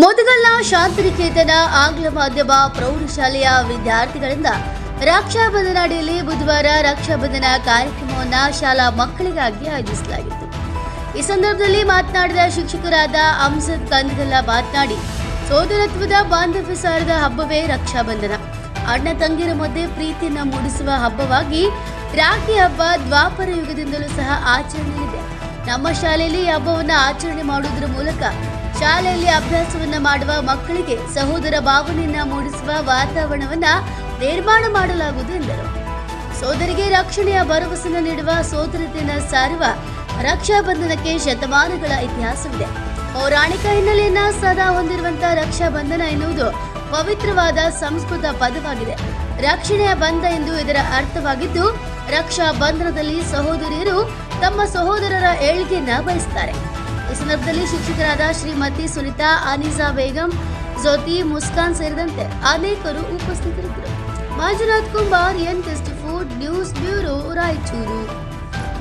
ಮುದಗಲ್ನ ಶಾಂತಿನಿಕೇತನ ಆಂಗ್ಲ ಮಾಧ್ಯಮ ಪ್ರೌಢಶಾಲೆಯ ವಿದ್ಯಾರ್ಥಿಗಳಿಂದ ರಕ್ಷಾಬಂಧನ ಅಡಿಯಲ್ಲಿ ಬುಧವಾರ ರಕ್ಷಾಬಂಧನ ಕಾರ್ಯಕ್ರಮವನ್ನು ಶಾಲಾ ಮಕ್ಕಳಿಗಾಗಿ ಆಯೋಜಿಸಲಾಗಿತ್ತು. ಈ ಸಂದರ್ಭದಲ್ಲಿ ಮಾತನಾಡಿದ ಶಿಕ್ಷಕರಾದ ಅಂಸದ್ ಕಂದಗಲ್ಲ ಮಾತನಾಡಿ, ಸೋದರತ್ವದ ಬಾಂಧವ್ಯ ಸಾರದ ಹಬ್ಬವೇ ರಕ್ಷಾಬಂಧನ ಅಣ್ಣ ತಂಗಿರ ಮಧ್ಯೆ ಪ್ರೀತಿಯನ್ನು ಮೂಡಿಸುವ ಹಬ್ಬವಾಗಿ ರಾಖಿ ಹಬ್ಬ ದ್ವಾಪರ ಯುಗದಿಂದಲೂ ಸಹ ಆಚರಣೆಯಲ್ಲಿದೆ. ನಮ್ಮ ಶಾಲೆಯಲ್ಲಿ ಹಬ್ಬವನ್ನು ಆಚರಣೆ ಮಾಡುವುದರ ಮೂಲಕ ಶಾಲೆಯಲ್ಲಿ ಅಭ್ಯಾಸವನ್ನ ಮಾಡುವ ಮಕ್ಕಳಿಗೆ ಸಹೋದರ ಭಾವನೆಯನ್ನ ಮೂಡಿಸುವ ವಾತಾವರಣವನ್ನ ನಿರ್ಮಾಣ ಮಾಡಲಾಗುವುದು ಎಂದರು. ಸೋದರಿಗೆ ರಕ್ಷಣೆಯ ಭರವಸೆಯನ್ನು ನೀಡುವ ಸೋದರತೆಯನ್ನು ಸಾರುವ ರಕ್ಷಾಬಂಧನಕ್ಕೆ ಶತಮಾನಗಳ ಇತಿಹಾಸವಿದೆ. ಪೌರಾಣಿಕ ಹಿನ್ನೆಲೆಯನ್ನ ಸದಾ ಹೊಂದಿರುವಂತಹ ರಕ್ಷಾಬಂಧನ ಎನ್ನುವುದು ಪವಿತ್ರವಾದ ಸಂಸ್ಕೃತ ಪದವಾಗಿದೆ. ರಕ್ಷಣೆಯ ಬಂಧ ಎಂದು ಇದರ ಅರ್ಥವಾಗಿದ್ದು, ರಕ್ಷಾ ಬಂಧನದಲ್ಲಿ ಸಹೋದರಿಯರು ತಮ್ಮ ಸಹೋದರರ ಏಳ್ಗೆಯನ್ನ ಬಯಸ್ತಾರೆ. ಈ ಸಂದರ್ಭದಲ್ಲಿ ಶಿಕ್ಷಕರಾದ ಶ್ರೀಮತಿ ಸುನಿತಾ, ಅನಿಸಾ ಬೇಗಂ, ಜ್ಯೋತಿ, ಮುಸ್ಕಾನ್ ಸೇರಿದಂತೆ ಅನೇಕರು ಉಪಸ್ಥಿತರಿದ್ದರು. Manjunath Kumbar, N. Food news bureau, Raichur.